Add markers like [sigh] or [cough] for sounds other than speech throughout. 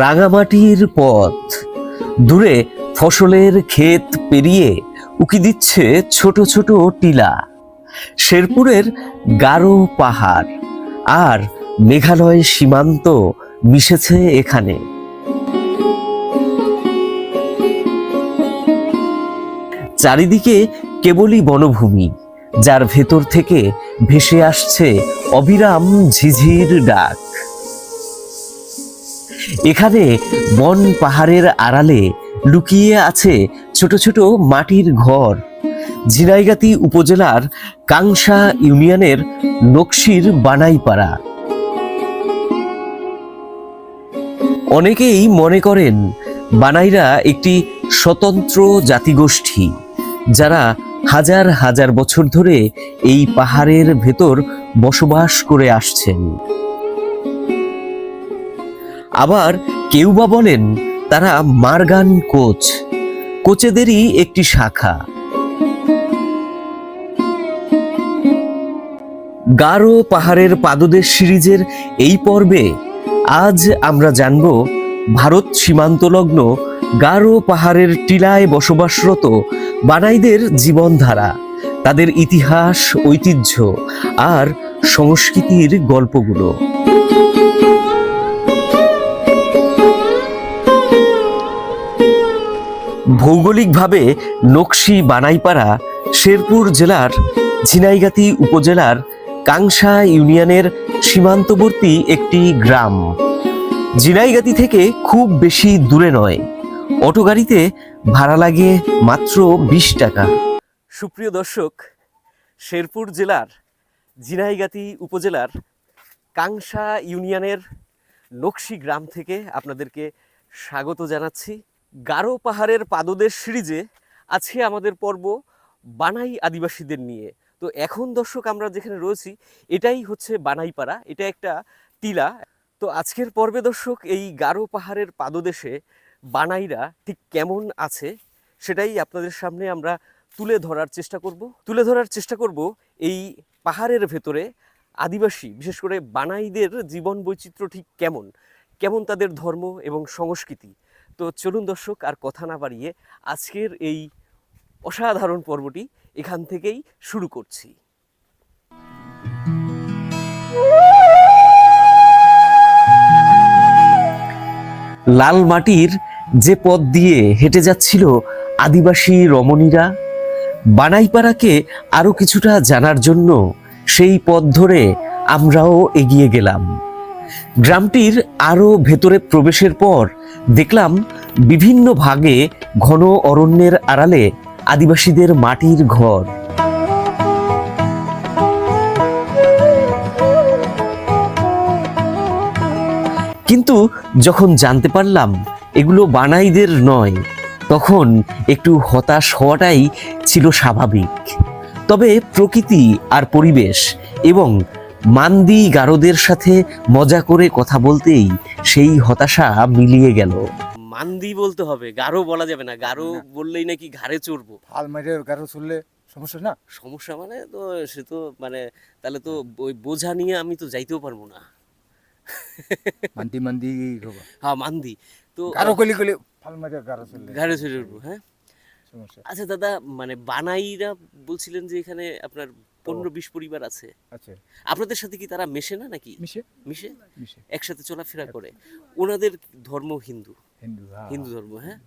রাঙামাটির পথ। দূরে ফসলের ক্ষেত পেরিয়ে উকি দিচ্ছে ছোট ছোট টিলা। শেরপুরের গারো পাহাড় আর মেঘালয় সীমান্ত মিশেছে এখানে। চারিদিকে কেবলই বনভূমি, যার ভেতর থেকে ভেসে আসছে অবিরাম ঝিঝির ডাক। এখানে বন পাহাড়ের আড়ালে লুকিয়ে আছে ছোট ছোট মাটির ঘর। ঝিনাইগাতি উপজেলার কাংসা ইউনিয়নের নকশির বানাইপাড়া। অনেকেই মনে করেন, বানাইরা একটি স্বতন্ত্র জাতিগোষ্ঠী, যারা হাজার হাজার বছর ধরে এই পাহাড়ের ভেতর বসবাস করে আসছেন। আবার কেউ বা বলেন তারা মার্গান কোচ। কোচেদেরই একটি শাখা। গারো পাহাড়ের পাদদেশ সিরিজের এই পর্বে আজ আমরা জানব ভারত সীমান্তলগ্ন গারো পাহাড়ের টিলায় বসবাসরত বানাইদের জীবনধারা, তাদের ইতিহাস, ঐতিহ্য আর সংস্কৃতির গল্পগুলো। ভৌগোলিকভাবে নকশি বানাইপাড়া শেরপুর জেলার ঝিনাইগাতি উপজেলার কাংসা ইউনিয়নের সীমান্তবর্তী একটি গ্রাম। ঝিনাইগাতি থেকে খুব বেশি দূরে নয়। অটো গাড়িতে ভাড়া লাগে মাত্র বিশ টাকা। সুপ্রিয় দর্শক, শেরপুর জেলার ঝিনাইগাতি উপজেলার কাংসা ইউনিয়নের নকশি গ্রাম থেকে আপনাদেরকে স্বাগত জানাচ্ছি। গারো পাহাড়ের পাদদেশ সিরিজে আজকে আমাদের পর্ব বানাই আদিবাসীদের নিয়ে। তো এখন দর্শক আমরা যেখানে রয়েছি, এটাই হচ্ছে বানাইপাড়া, এটা একটা টিলা। তো আজকের পর্বে দর্শক, এই গারো পাহাড়ের পাদদেশে বানাইরা ঠিক কেমন আছে, সেটাই আপনাদের সামনে আমরা তুলে ধরার চেষ্টা করব। তুলে ধরার চেষ্টা করব এই পাহাড়ের ভেতরে আদিবাসী, বিশেষ করে বানাইদের জীবন বৈচিত্র্য ঠিক কেমন? কেমন তাদের ধর্ম এবং সংস্কৃতি? তো চলুন দর্শক, আর কথা না বাড়িয়ে আজকের এই অসাধারণ পর্বটি এখান থেকেই শুরু করছি। লাল মাটির যে পথ দিয়ে হেঁটে যাচ্ছিল আদিবাসী রমণীরা, বানাইপাড়াকে আরও কিছুটা জানার জন্য সেই পথ ধরে আমরাও এগিয়ে গেলাম। গ্রামটির আরও ভেতরে প্রবেশের পর দেখলাম বিভিন্ন ভাগে ঘন অরণ্যের আড়ালে আদিবাসীদের মাটির ঘর। কিন্তু যখন জানতে পারলাম এগুলো বানাইদের নয়, তখন একটু হতাশ হওয়াটাই ছিল স্বাভাবিক। তবে প্রকৃতি আর পরিবেশ এবং মান্দি গারোদের সাথে মজা করে কথা বলতেই সেই হতাশা মিলিয়ে গেল। মান্দি বলতে হবে গারো বলা যাবে না গারো বললেই নাকি ঘাড়ে চড়বো। ফাল মেরে গাড়ো চললে সমস্যা না? সমস্যা মানে তো সে তো মানে তাহলে তো ওই বোঝা নিয়ে আমি তো যাইতেও পারব না। মান্দি মান্দি হ্যাঁ মান্দি। তো গাড়ো কলি কলি ফাল মেরে গাড়ো চললে ঘাড়ে চড়ে উঠবো হ্যাঁ? আচ্ছা দাদা মানে বানাইরা বলছিলেন যে এখানে আপনার পনেরো বিশ পরিবার আছে। আচ্ছা আপনাদের সাথে কি তারা মেশে না নাকি? মিশে? একসাথে চলাফেরা করে। ওনাদের ধর্ম হিন্দু। হিন্দু হ্যাঁ। ধর্ম হ্যাঁ?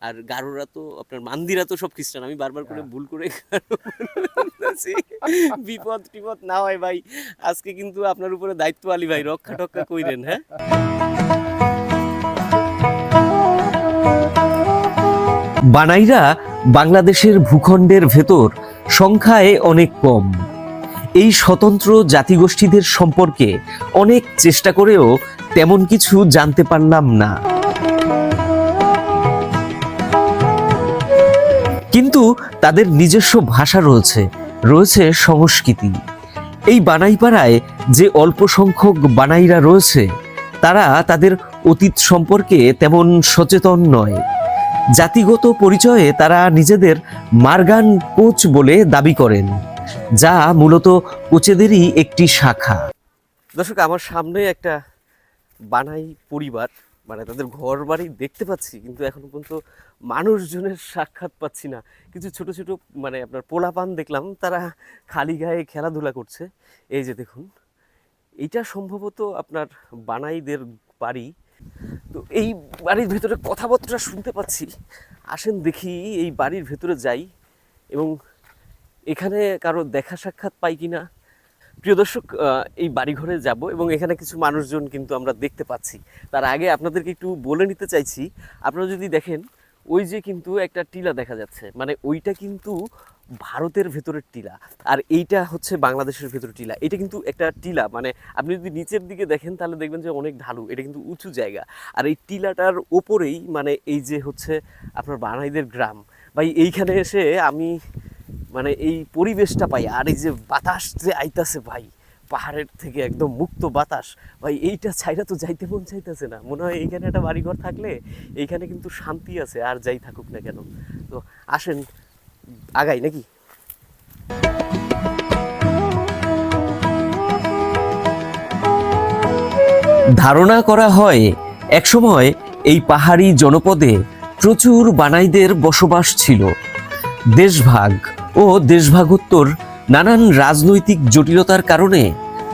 আর গারোরা তো আপনার মান্দিরা তো সব খ্রিস্টান। আমি বারবার করে ভুল করে। বিপদ টিপদ না হয় ভাই। আজকে কিন্তু আপনার উপরে দায়িত্ব আলী ভাই। রক্ষা টক্ষা কইরেন হ্যাঁ? বানাইরা বাংলাদেশের ভূখণ্ডের ভেতর সংখ্যায় অনেক কম। এই স্বতন্ত্র জাতিগোষ্ঠীদের সম্পর্কে অনেক চেষ্টা করেও তেমন কিছু জানতে পারলাম না। কিন্তু তাদের নিজস্ব ভাষা রয়েছে রয়েছে সংস্কৃতি। এই বানাইপাড়ায় যে অল্প সংখ্যক বানাইরা রয়েছে, তারা তাদের অতীত সম্পর্কে তেমন সচেতন নয়। জাতিগত পরিচয়ে তারা নিজেদের মার্গান কোচ বলে দাবি করেন, যা মূলত কোচেদেরই একটি শাখা। দর্শক, আমার সামনে একটা বানাই পরিবার মানে তাদের ঘর বাড়ি দেখতে পাচ্ছি, কিন্তু এখনও পর্যন্ত মানুষজনের সাক্ষাৎ পাচ্ছি না। কিছু ছোট ছোট মানে আপনার পোলাপান দেখলাম, তারা খালি গায়ে খেলাধুলা করছে। এই যে দেখুন এটা সম্ভবত আপনার বানাইদের বাড়ি তো এই বাড়ির ভেতরে কথাবার্তা শুনতে পাচ্ছি। আসেন দেখি এই বাড়ির ভেতরে যাই এবং এখানে কারও দেখা সাক্ষাৎ পাই কিনা। প্রিয় দর্শক এই বাড়িঘরে যাব এবং এখানে কিছু মানুষজন কিন্তু আমরা দেখতে পাচ্ছি। তার আগে আপনাদেরকে একটু বলে নিতে চাইছি, আপনারা যদি দেখেন, ওই যে কিন্তু একটা টিলা দেখা যাচ্ছে। মানে ওইটা কিন্তু ভারতের ভেতরের টিলা। আর এইটা হচ্ছে বাংলাদেশের ভেতরের টিলা। এটা কিন্তু একটা টিলা মানে আপনি যদি নিচের দিকে দেখেন তাহলে দেখবেন যে অনেক ঢালু। এটা কিন্তু উঁচু জায়গা। আর এই টিলাটার ওপরেই মানে এই যে হচ্ছে আপনার বানাইদের গ্রাম, ভাই এইখানে এসে আমি মানে এই পরিবেশটা পাই। আর এই যে বাতাস যে আইতাছে ভাই, পাহাড়ের থেকে একদম মুক্ত বাতাস। ভাই এইটা ছাইরা তো যাইতে মন চাইতেছে না। মনে হয় এইখানে একটা বাড়িঘর থাকলে এইখানে কিন্তু শান্তি আছে, আর যাই থাকুক না কেন। তো আসেন আগাই নাকি? ধারণা করা হয়, একসময় এই পাহাড়ি জনপদে প্রচুর বানাইদের বসবাস ছিল। দেশভাগ ও দেশভাগোত্তর নানান রাজনৈতিক জটিলতার কারণে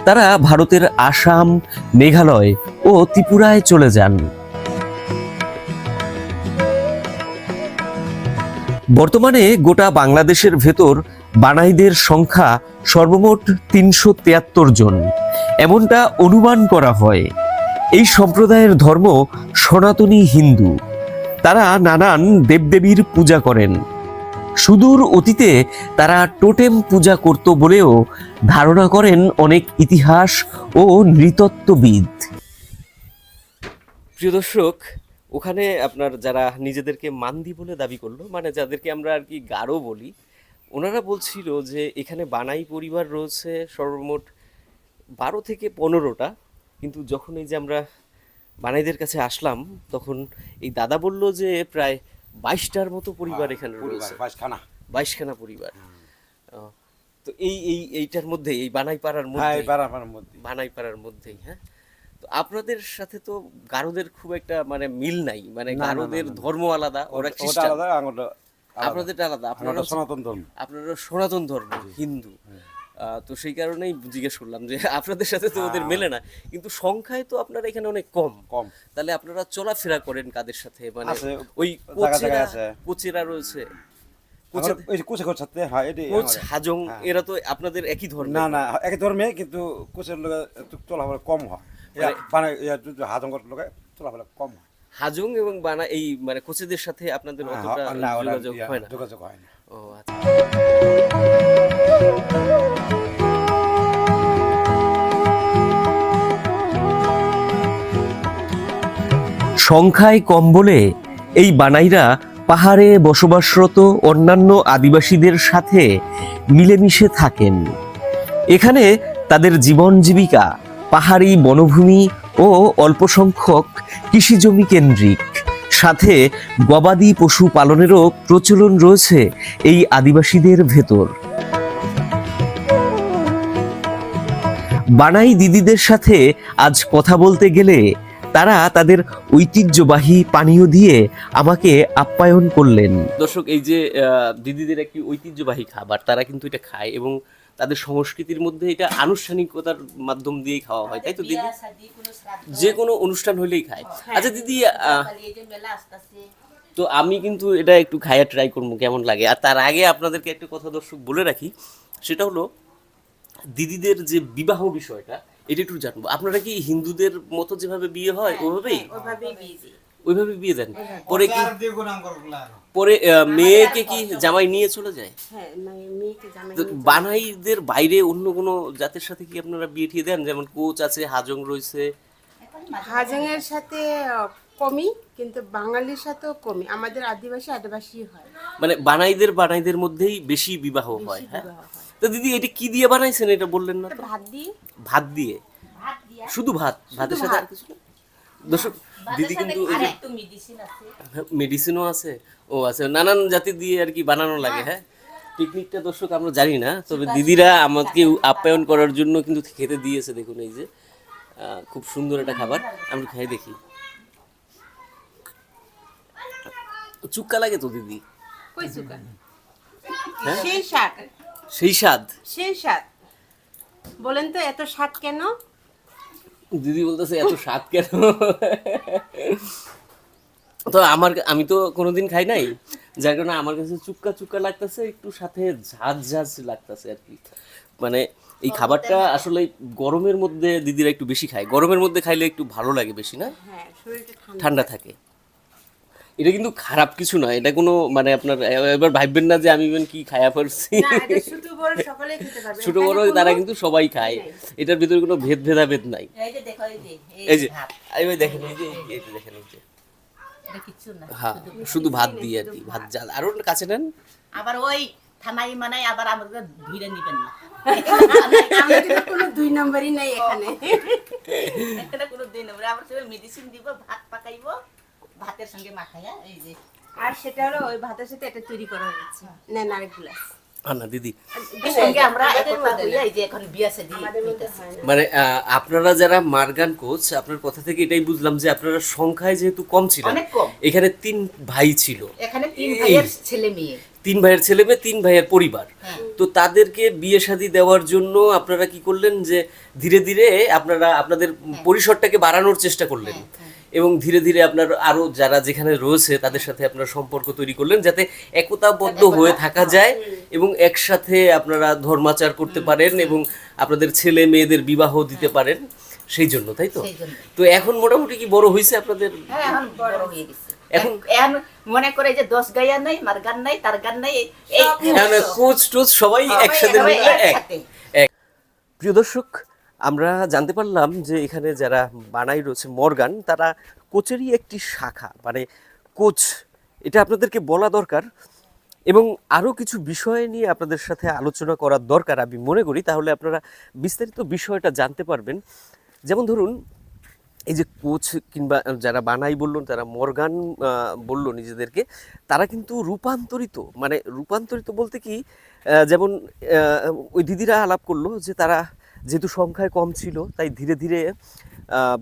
তারা ভারতের আসাম, মেঘালয় ও ত্রিপুরায় চলে যান। বর্তমানে গোটা বাংলাদেশের ভেতর বানাইদের সংখ্যা সর্বমোট তিনশো তিয়াত্তর জন। এমনটা অনুমান করা হয়। এই সম্প্রদায়ের ধর্ম সনাতনী হিন্দু। তারা নানান দেবদেবীর পূজা করেন। সুদূর অতীতে তারা টোটেম পূজা করত বলেও ধারণা করেন অনেক ইতিহাস ও নৃতত্ত্ববিদ। প্রিয় দর্শক ওখানে আপনার যারা নিজেদেরকে মান্দি বলে দাবি করল মানে যাদেরকে আমরা আর কি গারো বলি ওনারা বলছিল যে এখানে বানাই পরিবার রয়েছে সর্বমোট বারো থেকে পনেরোটা কিন্তু যখন এই যে আমরা বানাইদের কাছে আসলাম তখন এই দাদা বলল যে প্রায় বাইশটার মতো পরিবার এখানে রয়েছে। বাসখানা বাইশখানা পরিবার। তো এই এই এইটার মধ্যে এই বানাই পাড়ার হ্যাঁ মধ্যে বানাই পাড়ার মধ্যেই হ্যাঁ? আপনাদের সাথে তো গারোদের খুব একটা মানে মিল নাই। মানে গারোদের। ধর্ম আলাদা ওরা খ্রিস্টান। আলাদা আলাদা। আপনারা সনাতন ধর্ম। আপনারা সনাতন ধর্ম হিন্দু। তো সেই কারণেই জিজ্ঞেস করলাম যে [laughs] আপনাদের সাথে তো ওদের মেলে না। কিন্তু সংখ্যায় তো আপনারা এখানে অনেক কম। কম। তাহলে আপনারা চলাফেরা করেন কাদের সাথে? মানে ওই কোচেরা কোচেরা রয়েছে। হয়। হাজং হ্যাঁ। এরা তো আপনাদের একই ধর্ম না না একই ধর্মে কিন্তু কুচের লোক চলাফেরা কম হয়। মানে চলাফেরা কম হয়। হাজং এবং বানা এই মানে কোচেদের সাথে আপনাদের হ্যাঁ, অতটা যোগাযোগ হয় না? যোগাযোগ হয় না। ও আচ্ছা। সংখ্যায় কম বলে এই বানাইরা পাহাড়ে বসবাসরত অন্যান্য আদিবাসীদের সাথে মিলেমিশে থাকেন। এখানে তাদের জীবন জীবিকা পাহাড়ি বনভূমি ও অল্প সংখ্যক কৃষিজমি কেন্দ্রিক। সাথে গবাদি পশু পালনেরও প্রচলন রয়েছে এই আদিবাসীদের ভেতর। বানাই দিদিদের সাথে আজ কথা বলতে গেলে তারা তাদের ঐতিহ্যবাহী পানীয় দিয়ে আমাকে আপ্যায়ন করলেন। দর্শক, এই যে দিদিদের একটি ঐতিহ্যবাহী খাবার, তারা কিন্তু এটা খায় এবং তাদের সংস্কৃতির মধ্যে এটা আনুষ্ঠানিকতার মাধ্যম দিয়েই খাওয়া হয় তাই তো দিদি? যে কোনো অনুষ্ঠান হলেই খায়। আচ্ছা দিদি তো আমি কিন্তু এটা একটু খাইয়া ট্রাই করব কেমন লাগে? আর তার আগে আপনাদেরকে একটা কথা দর্শক বলে রাখি সেটা হলো দিদিদের যে বিবাহ বিষয়টা এটা একটু জানব। আপনারা কি হিন্দুদের মতো যেভাবে বিয়ে হয় ওভাবেই? ওইভাবেই বিয়ে ওইভাবে বিয়ে দেন। পরে কি পরে মেয়েকে কি জামাই নিয়ে চলে যায়? হ্যাঁ মানে মেয়েকে জামাই তো বানাইদের বাইরে অন্য কোনো জাতের সাথে কি আপনারা বিয়ে ঠিয়ে দেন? যেমন কোচ আছে হাজং রয়েছে। হাজংয়ের সাথে কমই কিন্তু বাঙালির সাথেও কমই। আমাদের আদিবাসী আদিবাসী হয়। মানে বানাইদের বানাইদের মধ্যেই বেশি বিবাহ হয় হ্যাঁ? তো দিদি এটা কি দিয়ে বানাইছেন? এটা বললেন না তো? ভাত দিয়ে। ভাত দিয়ে? শুধু ভাত? ভাতের সাথে আর কিছু না? দর্শক দিদি কিন্তু মেডিসিনও আছে। ও আছে নানান জাতি দিয়ে আর কি বানানো লাগে হ্যাঁ? পিকনিকটা দর্শক আমরা জানি না তবে দিদিরা আমাকে আপ্যায়ন করার জন্য কিন্তু খেতে দিয়েছে দেখুন এই যে। খুব সুন্দর একটা খাবার আমরা খেয়ে দেখি। চুক্কা লাগে তো দিদি? হ্যাঁ? সেই স্বাদ। সেই স্বাদ। সেই স্বাদ। বলেন তো এত স্বাদ কেন? দিদি বলতেছে এত স্বাদ কেন? তো আমার আমি তো কোনোদিন খাই নাই যার কারণে আমার কাছে চুক্কা চুক্কা লাগতেছে একটু সাথে ঝাঁজ ঝাঁজ লাগতেছে আর কি। মানে এই খাবারটা আসলে গরমের মধ্যে দিদিরা একটু বেশি খায়। গরমের মধ্যে খাইলে একটু ভালো লাগে বেশি না? হ্যাঁ ঠান্ডা ঠান্ডা থাকে। এটা কিন্তু খারাপ কিছু নয়। এটা কোনো মানে আপনার এবার ভাববেন না যে আমি ইভেন কি খায়া পড়ছি। না এটা ছোট বড় সকলেই খেতে পারবে। ছোট এখানে বড় কোনো- তারা কিন্তু সবাই খায়। এটার ভিতরে কোনো ভেদ ভেদাভেদ নাই। এই যে এই যে এই যে এই ভাই দেখেন এই যে এই যে দেখেন এই যে। না হ্যাঁ শুধু ভাত। দিয়ে আর কি ভাত জাল। আরও কাছে নেন। আবার ওই থানাই মানাই আবার আমাদের ধুইরে নিবেন না। কোনো দুই নম্বরই নাই এখানে। কোনো আমরা আবার মেডিসিন দিব ভাত পাকাইবো। ভাতের সঙ্গে মাখাইয়া এই যে। আর সেটা হলো ওই ভাতের সাথে এটা তৈরি করা হয়েছে। নেন আরেক গ্লাস। হয় মানে আপনারা যারা মার্গান কোচ আপনার কথা থেকে এটাই বুঝলাম যে আপনারা সংখ্যায় যেহেতু কম ছিলেন এখানে তিন ভাই ছিল। এখানে তিন ভাইয়ের ছেলে মেয়ে। তিন ভাইয়ের ছেলে মেয়ে তিন ভাইয়ের পরিবার। হ্যাঁ। তো তাদেরকে বিয়ে শাদী দেওয়ার জন্য আপনারা কি করলেন যে ধীরে ধীরে আপনারা আপনাদের পরিসরটাকে বাড়ানোর চেষ্টা করলেন। এবং ধীরে ধীরে আপনার আরও যারা যেখানে রয়েছে তাদের সাথে আপনার সম্পর্ক তৈরি করলেন যাতে একতাবদ্ধ হয়ে থাকা যায় এবং একসাথে আপনারা ধর্মাচার করতে পারেন এবং আপনাদের ছেলে মেয়েদের বিবাহ দিতে পারেন সেই জন্য তাই তো? তো এখন মোটামুটি কি বড় হয়েছে আপনাদের? হ্যাঁ এখন হয়ে মনে করে যে দশ গায়া নাই মার গান নাই তার গান নাই কোচ টোচ সবাই একসাথে মিলে এক একসাথে। এক। প্রিয় দর্শক আমরা জানতে পারলাম যে এখানে যারা বানাই রয়েছে মর্গান, তারা কোচেরই একটি শাখা মানে কোচ, এটা আপনাদেরকে বলা দরকার। এবং আরও কিছু বিষয় নিয়ে আপনাদের সাথে আলোচনা করার দরকার আমি মনে করি, তাহলে আপনারা বিস্তারিত বিষয়টা জানতে পারবেন। যেমন ধরুন, এই যে কোচ কিংবা যারা বানাই বলল তারা মর্গান বলল নিজেদেরকে, তারা কিন্তু রূপান্তরিত মানে রূপান্তরিত বলতে কি যেমন ওই দিদিরা আলাপ করল যে তারা যেহেতু সংখ্যায় কম ছিল, তাই ধীরে ধীরে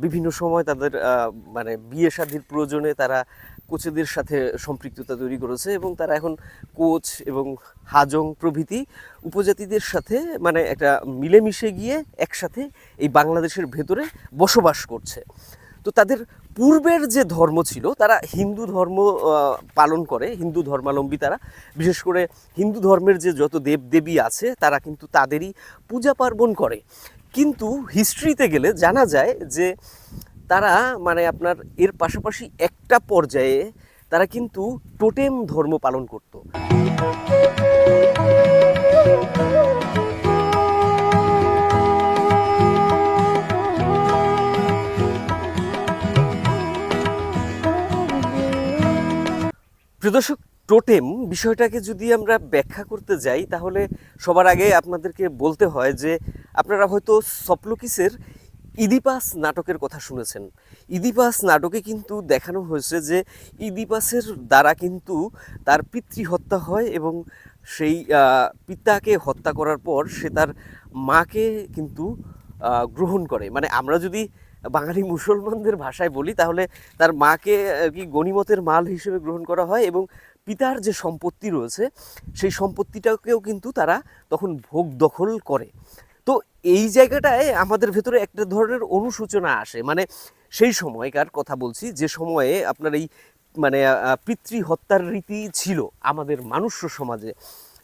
বিভিন্ন সময় তাদের মানে বিয়ে শাদির প্রয়োজনে তারা কোচেদের সাথে সম্পৃক্ততা তৈরি করেছে এবং তারা এখন কোচ এবং হাজং প্রভৃতি উপজাতিদের সাথে মানে একটা মিলেমিশে গিয়ে একসাথে এই বাংলাদেশের ভেতরে বসবাস করছে। তো তাদের পূর্বের যে ধর্ম ছিল, তারা হিন্দু ধর্ম পালন করে, হিন্দু ধর্মাবলম্বী তারা। বিশেষ করে হিন্দু ধর্মের যে যত দেবদেবী আছে, তারা কিন্তু তাদেরই পূজা পার্বণ করে। কিন্তু হিস্ট্রিতে গেলে জানা যায় যে তারা মানে আপনার এর পাশাপাশি একটা পর্যায়ে তারা কিন্তু টোটেম ধর্ম পালন করতো। প্রিয়দর্শক টোটেম বিষয়টাকে যদি আমরা ব্যাখ্যা করতে যাই, তাহলে সবার আগে আপনাদেরকে বলতে হয় যে আপনারা হয়তো সপলোকিসের ইদিপাস নাটকের কথা শুনেছেন। ইদিপাস নাটকে কিন্তু দেখানো হয়েছে যে ইদিপাসের দ্বারা কিন্তু তার পিতৃ হত্যা হয় এবং সেই পিতাকে হত্যা করার পর সে তার মাকে কিন্তু গ্রহণ করে। মানে আমরা যদি বাঙালি মুসলমানদের ভাষায় বলি, তাহলে তার মাকে কি গণিমতের মাল হিসেবে গ্রহণ করা হয় এবং পিতার যে সম্পত্তি রয়েছে, সেই সম্পত্তিটাকেও কিন্তু তারা তখন ভোগ দখল করে। তো এই জায়গাটায় আমাদের ভেতরে একটা ধরনের অনুসূচনা আসে। মানে সেই সময়কার কথা বলছি, যে সময়ে আপনার এই মানে পিতৃ হত্যার রীতি ছিল আমাদের মানুষ্য সমাজে।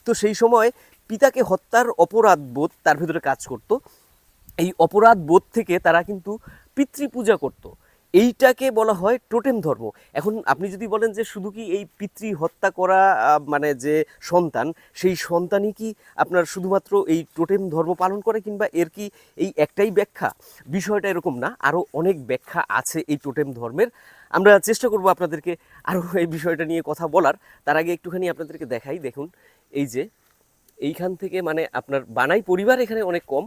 তো সেই সময় পিতাকে হত্যার অপরাধ বোধ তার ভেতরে কাজ করতো। এই অপরাধ বোধ থেকে তারা কিন্তু পিতৃপূজা করত। এইটাকে বলা হয় টোটেম ধর্ম। এখন আপনি যদি বলেন যে শুধু কি এই পিতৃ হত্যা করা মানে যে সন্তান, সেই সন্তানই কি আপনার শুধুমাত্র এই টোটেম ধর্ম পালন করে কিংবা এর কি এই একটাই ব্যাখ্যা? বিষয়টা এরকম না আরও অনেক ব্যাখ্যা আছে এই টোটেম ধর্মের। আমরা চেষ্টা করব আপনাদেরকে আরও এই বিষয়টা নিয়ে কথা বলার। তার আগে একটুখানি আপনাদেরকে দেখাই, দেখুন। এই যে, এইখান থেকে মানে আপনার বানাই পরিবার এখানে অনেক কম।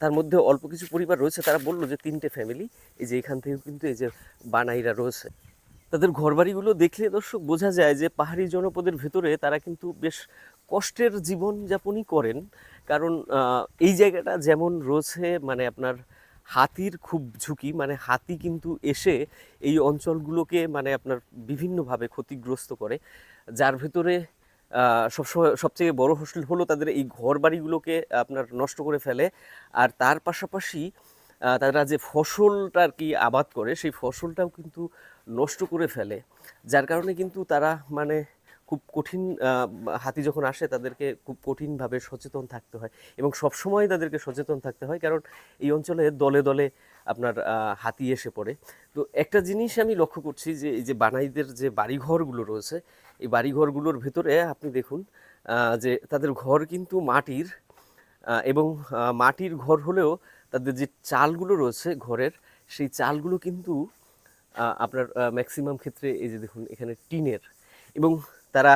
তার মধ্যে অল্প কিছু পরিবার রয়েছে। তারা বলল যে, তিনটে ফ্যামিলি এই যে এখান থেকে কিন্তু এই যে বানাইরা রয়েছে। তাদের ঘরবাড়িগুলো দেখলে দর্শক বোঝা যায় যে, পাহাড়ি জনপদের ভেতরে তারা কিন্তু বেশ কষ্টের জীবনযাপনই করেন। কারণ এই জায়গাটা যেমন রয়েছে মানে আপনার হাতির খুব ঝুঁকি মানে হাতি কিন্তু এসে এই অঞ্চলগুলোকে মানে আপনার বিভিন্নভাবে ক্ষতিগ্রস্ত করে। যার ভেতরে সবসময় সবথেকে বড় হোস্টেল হলো তাদের এই ঘর বাড়িগুলোকে আপনার নষ্ট করে ফেলে। আর তার পাশাপাশি তারা যে ফসলটা আর কি আবাদ করে, সেই ফসলটাও কিন্তু নষ্ট করে ফেলে। যার কারণে কিন্তু তারা মানে খুব কঠিন হাতি যখন আসে তাদেরকে খুব কঠিনভাবে সচেতন থাকতে হয় এবং সবসময় তাদেরকে সচেতন থাকতে হয় কারণ এই অঞ্চলে দলে দলে আপনার হাতি এসে পড়ে। তো একটা জিনিস আমি লক্ষ্য করছি যে এই যে বানাইদের যে বাড়িঘরগুলো রয়েছে, এই বাড়িঘরগুলোর ভেতরে আপনি দেখুন যে তাদের ঘর কিন্তু মাটির এবং মাটির ঘর হলেও তাদের যে চালগুলো রয়েছে ঘরের, সেই চালগুলো কিন্তু আপনার ম্যাক্সিমাম ক্ষেত্রে এই যে দেখুন এখানে টিনের এবং তারা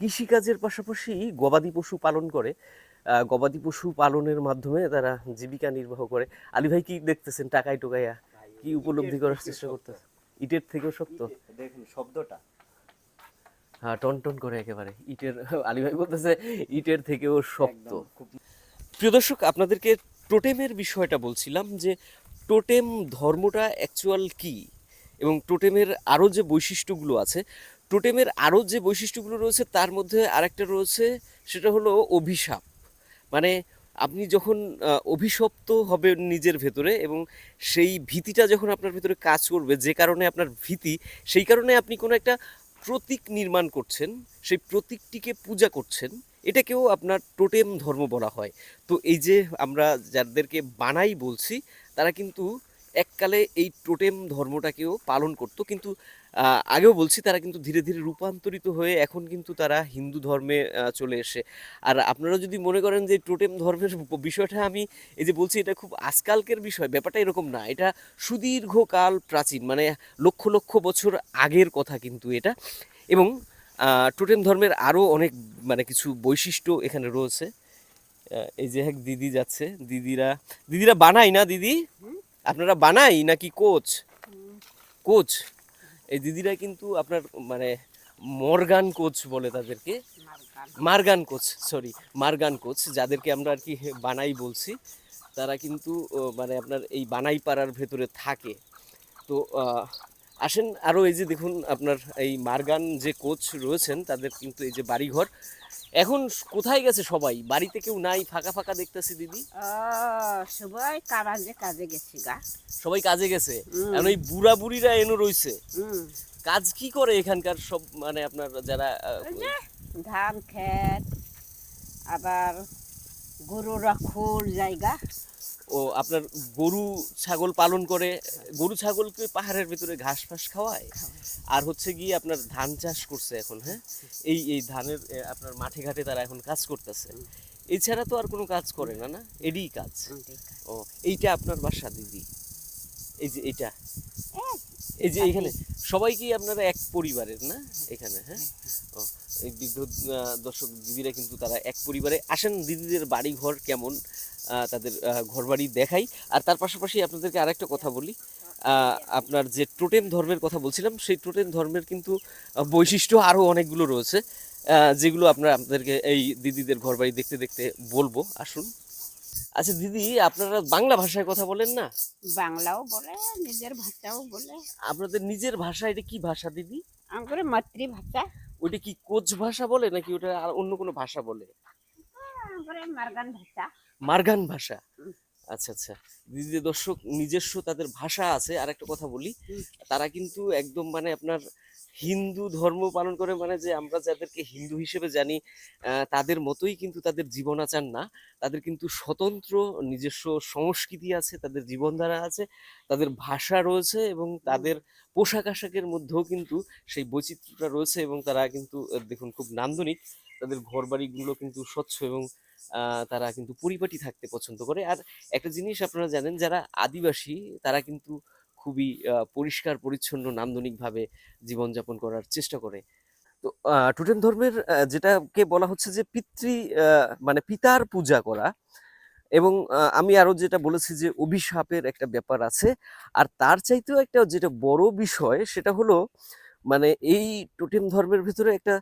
কৃষিকাজের পাশাপাশি গবাদি পশু পালন করে। গবাদি পশু পালনের মাধ্যমে তারা জীবিকা নির্বাহ করে। আলী ভাই কি দেখতেছেন টাকায় টোকাইয়া? কি উপলব্ধি করার চেষ্টা করতেছে? ইটের থেকেও সত্য? দেখুন শব্দটা। হ্যাঁ টন টন করে একেবারে। ইটের আলী ভাই বলতেছে ইটের থেকেও শক্ত প্রিয় দর্শক আপনাদেরকে টোটেমের বিষয়টা বলছিলাম যে টোটেম ধর্মটা অ্যাকচুয়াল কি? এবং টোটেমের আরও যে বৈশিষ্ট্যগুলো আছে টোটেমের আরও যে বৈশিষ্ট্যগুলো রয়েছে, তার মধ্যে আরেকটা রয়েছে, সেটা হলো অভিশাপ। মানে আপনি যখন অভিশপ্ত হবে নিজের ভেতরে এবং সেই ভীতিটা যখন আপনার ভেতরে কাজ করবে, যে কারণে আপনার ভীতি, সেই কারণে আপনি কোনো একটা প্রতীক নির্মাণ করছেন, সেই প্রতীকটিকে পূজা করছেন, এটাকেও আপনার টোটেম ধর্ম বলা হয়। তো এই যে আমরা যাদেরকে বানাই বলছি, তারা কিন্তু এককালে এই টোটেম ধর্মটাকেও পালন করতো, কিন্তু আগেও বলছি তারা কিন্তু ধীরে ধীরে রূপান্তরিত হয়ে এখন কিন্তু তারা হিন্দু ধর্মে চলে এসে। আর আপনারা যদি মনে করেন যে টোটেম ধর্মের বিষয়টা আমি এই যে বলছি এটা খুব আজকালকের বিষয় ব্যাপারটা এরকম না। এটা সুদীর্ঘকাল প্রাচীন মানে লক্ষ লক্ষ বছর আগের কথা কিন্তু এটা। এবং টোটেম ধর্মের আরও অনেক মানে কিছু বৈশিষ্ট্য এখানে রয়েছে। এই যে এক দিদি যাচ্ছে দিদিরা দিদিরা বানাই না দিদি? আপনারা বানাই নাকি কোচ? কোচ? এই দিদিরা কিন্তু আপনার মানে মর্গান কোচ বলে তাদেরকে। Morgan coach. Sorry Morgan coach যাদেরকে আমরা আর কি বানাই বলছি। তারা কিন্তু মানে আপনার এই বানাই পাড়ার ভেতরে থাকে। তো আসেন আরও এই যে দেখুন আপনার এই মার্গান যে কোচ রয়েছেন তাদের কিন্তু এই যে বাড়িঘর এখন কোথায় গেছে সবাই? বাড়িতে কেউ নাই ফাঁকা ফাঁকা দেখতেছি দিদি। সবাই কাজে কাজে গেছে গা। সবাই কাজে গেছে। এখন ওই বুড়া বুড়িরা এনো রইছে। কাজ কি করে এখানকার সব মানে আপনার যারা ধান খেত আবার গরু রাখুর জায়গা। ও আপনার গরু ছাগল পালন করে গরু ছাগলকে পাহাড়ের ভিতরে ঘাস ফাস খাওয়ায়? আর হচ্ছে গিয়ে আপনার ধান চাষ করছে এখন হ্যাঁ? এই এই ধানের আপনার মাঠে ঘাটে তারা এখন কাজ করতেছে। এছাড়া তো আর কোনো কাজ করে না না? এডি কাজ। ও এইটা আপনার বাসা দিদি? এই যে এইটা? এই যে এখানে সবাই কি আপনারা এক পরিবারের না? এখানে হ্যাঁ? ও এই বৃদ্ধ দর্শক দিদিরা কিন্তু তারা এক পরিবারে। আসেন দিদিদের বাড়ি ঘর কেমন? তাদের ঘরবাড়ি দেখাই। আর তার পাশাপাশি আপনাদেরকে আরেকটা কথা বলি। আপনার যে টোটেম ধর্মের কথা বলছিলাম সেই টোটেম ধর্মের কিন্তু বৈশিষ্ট্য আরও অনেকগুলো রয়েছে। যেগুলো আপনারা আপনাদেরকে এই দিদিদের ঘর বাড়ি দেখতে দেখতে বলব। আসুন। আচ্ছা দিদি আপনারা বাংলা ভাষায় কথা বলেন না? বাংলাও বলে নিজের ভাষাও বলে। আপনাদের নিজের ভাষা এটা কি ভাষা দিদি? আমার মাতৃভাষা। ওইটা কি কোচ ভাষা বলে নাকি ওটা আর অন্য কোনো ভাষা বলে? আমার মারগান ভাষা। মারগান ভাষা। আচ্ছা আচ্ছা। দিদি দর্শক নিজস্ব তাদের ভাষা আছে আর একটা কথা বলি। তারা কিন্তু একদম মানে আপনার হিন্দু ধর্ম পালন করে মানে যে আমরা যাদেরকে হিন্দু হিসেবে জানি তাদের মতোই কিন্তু তাদের জীবনাচার না। তাদের কিন্তু স্বতন্ত্র নিজস্ব সংস্কৃতি আছে তাদের জীবনধারা আছে তাদের ভাষা রয়েছে এবং তাদের পোশাক আশাকের মধ্যেও কিন্তু সেই বৈচিত্র্যটা রয়েছে এবং তারা কিন্তু দেখুন খুব নান্দনিক। তাদের ঘর বাড়িগুলো কিন্তু স্বচ্ছ এবং তারা কিন্তু পরিপাটি থাকতে পছন্দ করে। আর একটা জিনিস আপনারা জানেন, যারা আদিবাসী, তারা কিন্তু খুবই পরিষ্কার, পরিচ্ছন্ন, নান্দনিকভাবে জীবনযাপন করার চেষ্টা করে। তো টোটেম ধর্মের যেটাকে বলা হচ্ছে যে পিতৃ মানে পিতার পূজা করা এবং আমি আরও যেটা বলেছি যে অভিশাপের একটা ব্যাপার আছে। আর তার চাইতেও একটা যেটা বড় বিষয়, সেটা হলো মানে এই টোটেম ধর্মের ভিতরে একটা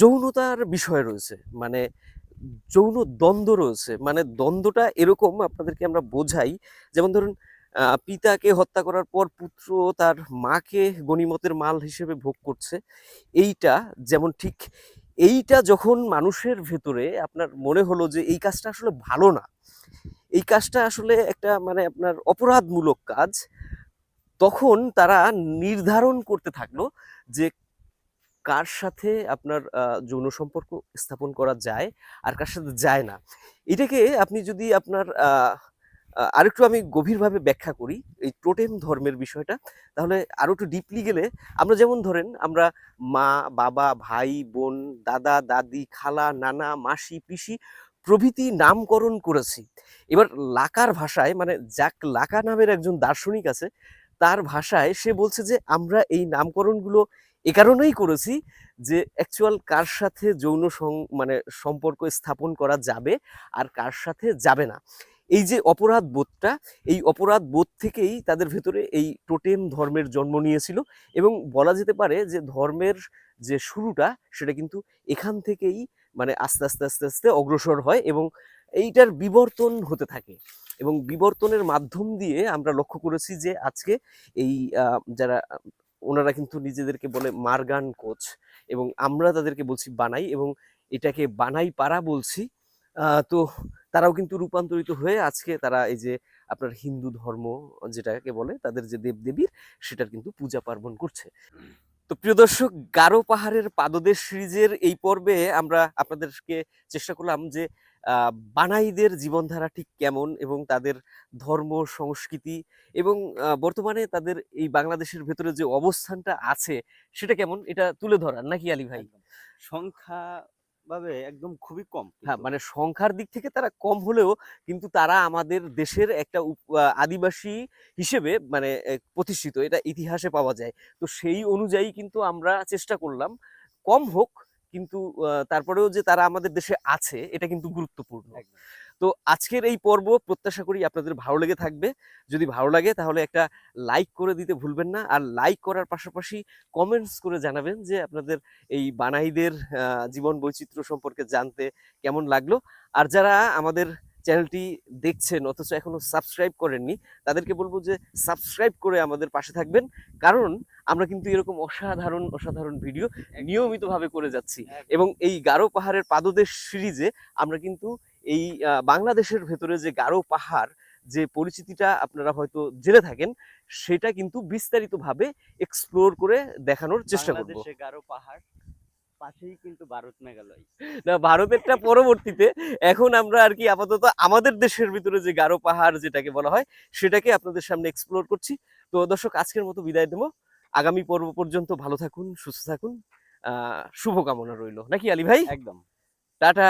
যৌনতার বিষয় রয়েছে। মানে যৌন দ্বন্দ্ব রয়েছে। মানে দ্বন্দ্বটা এরকম আপনাদেরকে আমরা বোঝাই। যেমন ধরুন পিতাকে হত্যা করার পর পুত্র তার মাকে গণিমতের মাল হিসেবে ভোগ করছে। এইটা যেমন ঠিক এইটা যখন মানুষের ভেতরে আপনার মনে হলো যে এই কাজটা আসলে ভালো না, এই কাজটা আসলে একটা মানে আপনার অপরাধমূলক কাজ, তখন তারা নির্ধারণ করতে থাকল যে কার সাথে আপনার যৌন সম্পর্ক স্থাপন করা যায় আর কার সাথে যায় না? এটাকে আপনি যদি আপনার আরেকটু আমি গভীরভাবে ব্যাখ্যা করি, এই টোটেম ধর্মের বিষয়টা, তাহলে আরও একটু ডিপলি গেলে আমরা যেমন ধরেন আমরা মা, বাবা, ভাই, বোন, দাদা, দাদি, খালা, নানা, মাসি, পিসি প্রভৃতি নামকরণ করেছি। এবার লাকার ভাষায় মানে যাক লাকা নামের একজন দার্শনিক আছে, তার ভাষায় সে বলছে যে, আমরা এই নামকরণগুলো এ কারণেই করেছি যে অ্যাকচুয়াল কার সাথে যৌন মানে সম্পর্ক স্থাপন করা যাবে আর কার সাথে যাবে না। এই যে অপরাধ বোধটা, এই অপরাধ বোধ থেকেই তাদের ভেতরে এই টোটেম ধর্মের জন্ম নিয়েছিল এবং বলা যেতে পারে যে ধর্মের যে শুরুটা সেটা কিন্তু এখান থেকেই মানে আস্তে আস্তে আস্তে আস্তে অগ্রসর হয় এবং এইটার বিবর্তন হতে থাকে এবং বিবর্তনের মাধ্যম দিয়ে আমরা লক্ষ্য করেছি যে আজকে এই যারা ওনারা কিন্তু নিজেদেরকে বলে মারগান কোচ এবং আমরা তাদেরকে বলছি বানাই এবং এটাকে বানাই পাড়া বলছি। তো তারাও কিন্তু রূপান্তরিত হয়ে আজকে তারা এই যে আপনার হিন্দু ধর্ম যেটাকে বলে তাদের যে দেবদেবীর সেটার কিন্তু পূজা পার্বণ করছে। তো প্রিয় দর্শক, গারো পাহাড়ের পাদদেশ সিরিজের এই পর্বে আমরা আপনাদেরকে চেষ্টা করলাম যে বানাইদের জীবনধারা ঠিক কেমন এবং তাদের ধর্ম সংস্কৃতি এবং বর্তমানে তাদের এই বাংলাদেশের ভেতরে যে অবস্থানটা আছে সেটা কেমন? এটা তুলে ধরার নাকি আলী ভাই। সংখ্যা ভাবে একদম খুবই কম হ্যাঁ মানে সংখ্যার দিক থেকে তারা কম হলেও কিন্তু তারা আমাদের দেশের একটা আদিবাসী হিসেবে মানে প্রতিষ্ঠিত এটা ইতিহাসে পাওয়া যায়। তো সেই অনুযায়ী কিন্তু আমরা চেষ্টা করলাম কম হোক কিন্তু তারপরেও যে তারা আমাদের দেশে আছে এটা কিন্তু গুরুত্বপূর্ণ। তো আজকের এই পর্ব প্রত্যাশা করি আপনাদের ভালো লেগে থাকবে। যদি ভালো লাগে তাহলে একটা লাইক করে দিতে ভুলবেন না। আর লাইক করার পাশাপাশি কমেন্টস করে জানাবেন যে আপনাদের এই বানাইদের জীবন বৈচিত্র্য সম্পর্কে জানতে কেমন লাগল। আর যারা আমাদের চ্যানেলটি দেখছেন অথচ এখনও সাবস্ক্রাইব করেননি তাদেরকে বলব যে সাবস্ক্রাইব করে আমাদের পাশে থাকবেন। কারণ আমরা কিন্তু এরকম অসাধারণ অসাধারণ ভিডিও নিয়মিতভাবে করে যাচ্ছি। এবং এই গারো পাহাড়ের পাদদেশ সিরিজে আমরা কিন্তু এই বাংলাদেশের ভেতরে যে গারো পাহাড় যে পরিচিতিটা আপনারা হয়তো জেনে থাকেন সেটা কিন্তু বিস্তারিতভাবে এক্সপ্লোর করে দেখানোর চেষ্টা করব। গারো পাহাড় পাশেই কিন্তু ভারত মেঘালয়। না ভারতেরটা পরবর্তীতে। এখন আমরা আর কি আপাতত আমাদের দেশের ভিতরে যে গারো পাহাড় যেটাকে বলা হয় সেটাকে আপনাদের সামনে এক্সপ্লোর করছি। তো দর্শক আজকের মতো বিদায় দেবো। আগামী পর্ব পর্যন্ত ভালো থাকুন সুস্থ থাকুন। আহ শুভকামনা রইল। নাকি আলী ভাই? একদম। টাটা।